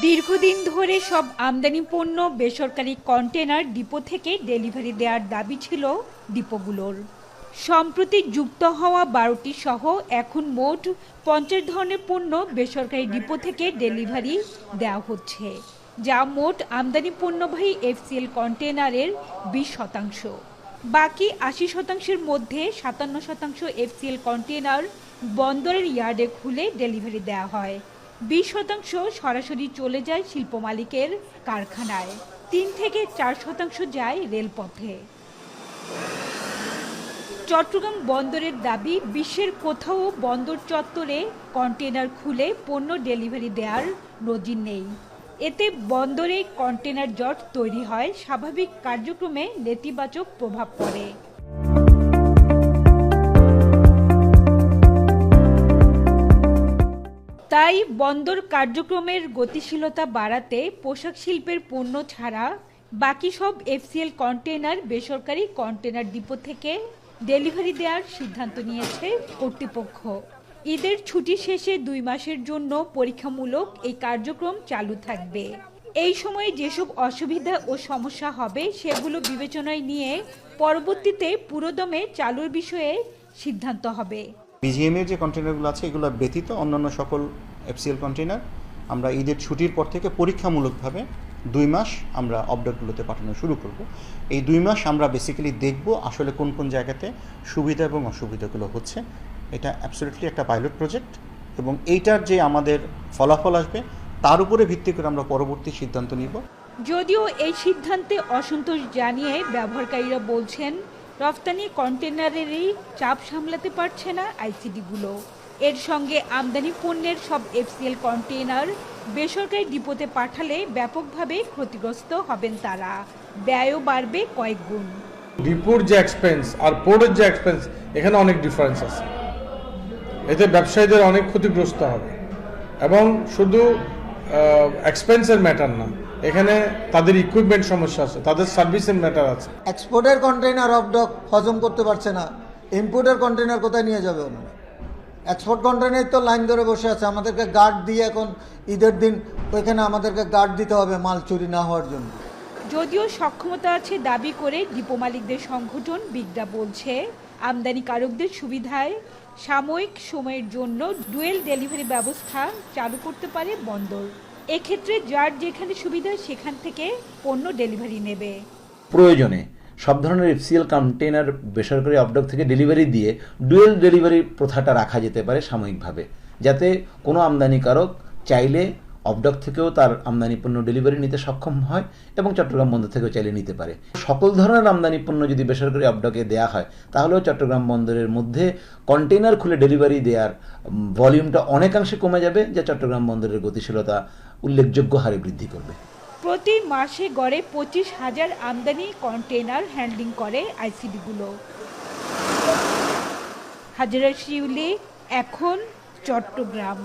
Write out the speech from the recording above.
দীর্ঘদিন ধরে সব আমদানি পণ্য বেসরকারি কন্টেনার ডিপো থেকে ডেলিভারি দেওয়ার দাবি ছিল ডিপোগুলোর। সম্প্রতি যুক্ত হওয়া বারোটি সহ এখন মোট পঞ্চাশ ধরনের পণ্য বেসরকারি ডিপো থেকে ডেলিভারি দেওয়া হচ্ছে, যা মোট আমদানি পণ্যবাহী এফসিএল কন্টেনারের বিশ শতাংশ। বাকি আশি শতাংশের মধ্যে সাতান্ন শতাংশ এফসিএল কন্টেনার বন্দরের ইয়ার্ডে খুলে ডেলিভারি দেওয়া হয়। বিশ শতাংশ সরাসরি চলে যায় শিল্প মালিকের কারখানায়। তিন থেকে চার শতাংশ যায় রেলপথে। চট্টগ্রাম বন্দরের দাবি, বিশ্বের কোথাও বন্দর চত্বরে কন্টেনার খুলে পণ্য ডেলিভারি দেওয়ার নজির নেই। এতে বন্দরে কন্টেনার জট তৈরি হয়, স্বাভাবিক কার্যক্রমে নেতিবাচক প্রভাব পড়ে। তাই বন্দর কার্যক্রমের গতিশীলতা বাড়াতে পোশাক শিল্পের পণ্য ছাড়া বাকি সব এফসিএল কন্টেনার বেসরকারি কন্টেনার ডিপো থেকে ডেলিভারি দেওয়ার সিদ্ধান্ত নিয়েছে কর্তৃপক্ষ। ঈদের ছুটি শেষে দুই মাসের জন্য পরীক্ষামূলক এই কার্যক্রম চালু থাকবে। এই সময়ে যেসব অসুবিধা ও সমস্যা হবে সেগুলো বিবেচনায় নিয়ে পরবর্তীতে পুরোদমে চালুর বিষয়ে সিদ্ধান্ত হবে। বিজিএম এর যে কন্টেনারগুলো আছে, এগুলো ব্যতীত অন্যান্য সকল এফসিএল কন্টেনার আমরা ঈদের ছুটির পর থেকে পরীক্ষামূলকভাবে দুই মাস আমরা অবডাকগুলোতে পাঠানো শুরু করব। এই দুই মাস আমরা বেসিক্যালি দেখব আসলে কোন কোন জায়গাতে সুবিধা এবং অসুবিধাগুলো হচ্ছে। এটা অ্যাবসলিউটলি একটা পাইলট প্রজেক্ট এবং এইটার যে আমাদের ফলাফল আসবে, তার উপরে ভিত্তি করে আমরা পরবর্তী সিদ্ধান্ত নিব। যদিও এই সিদ্ধান্তে অসন্তোষ জানিয়ে ব্যবহারকারীরা বলছেন, রফতানি কন্টেনারেরই চাপ সামলাতে পারছে না আইসিডিগুলো এর সঙ্গে আমদানি পণ্যের সব এফসিএল কন্টেনার বেসরকারি ডিপোতে পাঠালে ব্যাপকভাবে ক্ষতিগ্রস্ত হবেন তারা। ব্যয়ও বাড়বে কয়েক গুণ। ডিপোর যে এক্সপেন্স আর পোর্টের যে এক্সপেন্স এখানে অনেক ডিফারেন্স আছে। এতে ব্যবসায়ীদের অনেক ক্ষতিগ্রস্ত হবে। এবং শুধু এক্সপেন্সের ম্যাটার না এখানে তাদের ইকুইপমেন্ট সমস্যা আছে তাদের সার্ভিসের ম্যাটার আছে। এক্সপোর্টের কন্টেইনার অফ ডক হজম করতে পারছে না। ইম্পোর্টের কন্টেইনার কোথায় নিয়ে যাবে ওনারা? এক্সপোর্ট কন্টেইনার তো লাইন ধরে বসে আছে। আমাদেরকে গার্ড দিয়ে এখন ঈদের দিন ওইখানে আমাদেরকে গার্ড দিতে হবে মাল চুরি না হওয়ার জন্য। যদিও সক্ষমতা আছে দাবি করে ডিপো মালিকদের সংগঠন বিগডা বলছে আমদানিকারকদের সুবিধায় সাময়িক সময়ের জন্য ডুয়েল ডেলিভারি ব্যবস্থা চালু করতে পারে বন্দর। এক্ষেত্রে যার যেখানে সুবিধা সেখান থেকে পণ্য ডেলিভারি নেবে। প্রয়োজনে সব ধরনের এফসিএল কন্টেনার বেসরকারি অবডক থেকে ডেলিভারি দিয়ে ডুয়েল ডেলিভারি প্রথাটা রাখা যেতে পারে সাময়িকভাবে। যাতে কোনো আমদানিকারক চাইলে অবডক থেকেও তার আমদানি পণ্য ডেলিভারি নিতে সক্ষম হয় এবং চট্টগ্রাম বন্দর থেকেও চাইলে নিতে পারে। সকল ধরনের আমদানি পণ্য যদি বেসরকারি অবডকে দেওয়া হয়, তাহলেও চট্টগ্রাম বন্দরের মধ্যে কন্টেনার খুলে ডেলিভারি দেওয়ার ভলিউমটা অনেকাংশে কমে যাবে, যা চট্টগ্রাম বন্দরের গতিশীলতা উল্লেখযোগ্য হারে বৃদ্ধি করবে। প্রতি মাসে গড়ে পঁচিশ হাজার আমদানি কন্টেনার হ্যান্ডলিং করে আইসিডিগুলো। হাজারা শিউলি এখন চট্টগ্রাম।